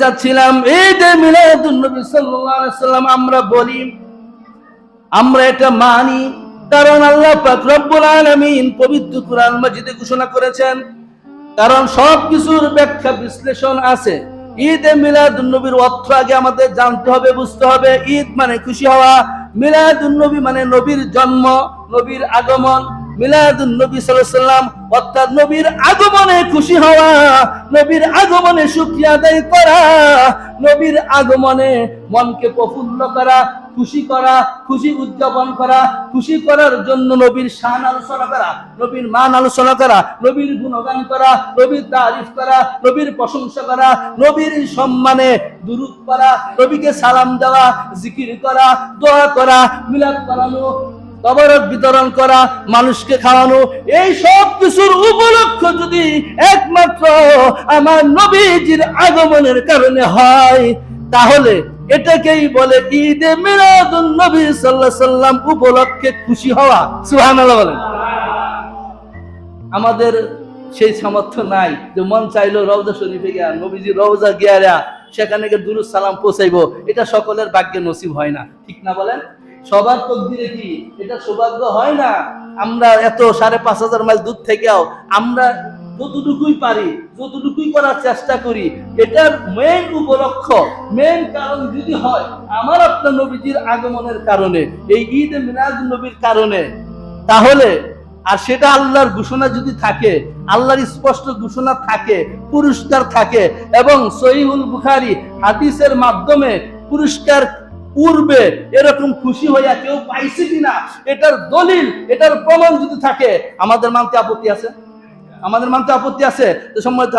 যাচ্ছিলাম এই যে মিলাদুন নবী সাল্লাল্লাহু আলাইহি সাল্লাম আমরা বলি, আমরা এটা মানি, কারণ আল্লাহ পাক রব্বুল আলামিন পবিত্র কুরআন মাজিদে ঘোষণা করেছেন, কারণ সব কিছুর ব্যাখ্যা বিশ্লেষণ আছে। ঈদ এ মিলাদুন নবীর অর্থ আগে আমাদের জানতে হবে, বুঝতে হবে। ঈদ মানে খুশি হওয়া, মিলাদুন নবী মানে নবীর জন্ম, নবীর আগমন। মিলাদুন নবী সাল্লাম অর্থাৎ নবীর আগমনে খুশি হওয়া, নবীর আগমনে শুকরিয়া আদায় করা, নবীর আগমনে মনকে প্রফুল্ল করা, খুশি করা, খুশি উদযাপন করা, খুশি করার জন্য নবীর শান আলোচনা করা, নবীর মান আলোচনা করা, নবীর গুণগান করা, নবীর তারিফ করা, নবীর প্রশংসা করা, নবীর সম্মানে দুরুদ করা নবীকে সালাম দেওয়া, জিকির করা, দোয়া করা, মিলাদ করানো কবরত বিতরণ করা, মানুষকে খাওয়ানো, এই সব কিছুর উপলক্ষ যদি একমাত্র আমার নবীজির আগমনের কারণে হয়, তাহলে এটাকেই বলে ঈদে মিলাদুন নবী আলাইহি সাল্লাম উপলক্ষে খুশি হওয়া। সুবহানাল্লাহ বলেন। আমাদের সেই সামর্থ্য নাই যে মন চাইলো রওজা শরীফে গিয়া নবীজি রওজা গিয়ারা সেখানে গিয়ে দুরুদ সালাম পৌঁছাইবো, এটা সকলের ভাগ্যে নসিব হয় না, ঠিক না বলেন? সবার তকদিরে কি? এটা সৌভাগ্য হয় না? আমরা এত সাড়ে পাঁচ হাজার মাইল দূর থেকেও আমরা যতটুকুই পারি, যতটুকুই করার চেষ্টা করি, এটার মেইন উপলক্ষ মেইন কারণ যদি হয়, আমার আপনার নবীজির আগমনের কারণে, এই ঈদ মিনাজ নবীর কারণে, তাহলে, আর সেটা আল্লাহর ঘোষণা যদি থাকে, আল্লাহর স্পষ্ট ঘোষণা থাকে, পুরস্কার থাকে, এবং সহিহুল বুখারি হাদিসের মাধ্যমে পুরস্কার উড়বে, এরকম খুশি হইয়া কেউ পাইছে কিনা, এটার দলিল, এটার প্রমাণ যদি থাকে, আমাদের মানতে আপত্তি আছে? আমাদের মানতে আপত্তি আছে? তো সম্মানিত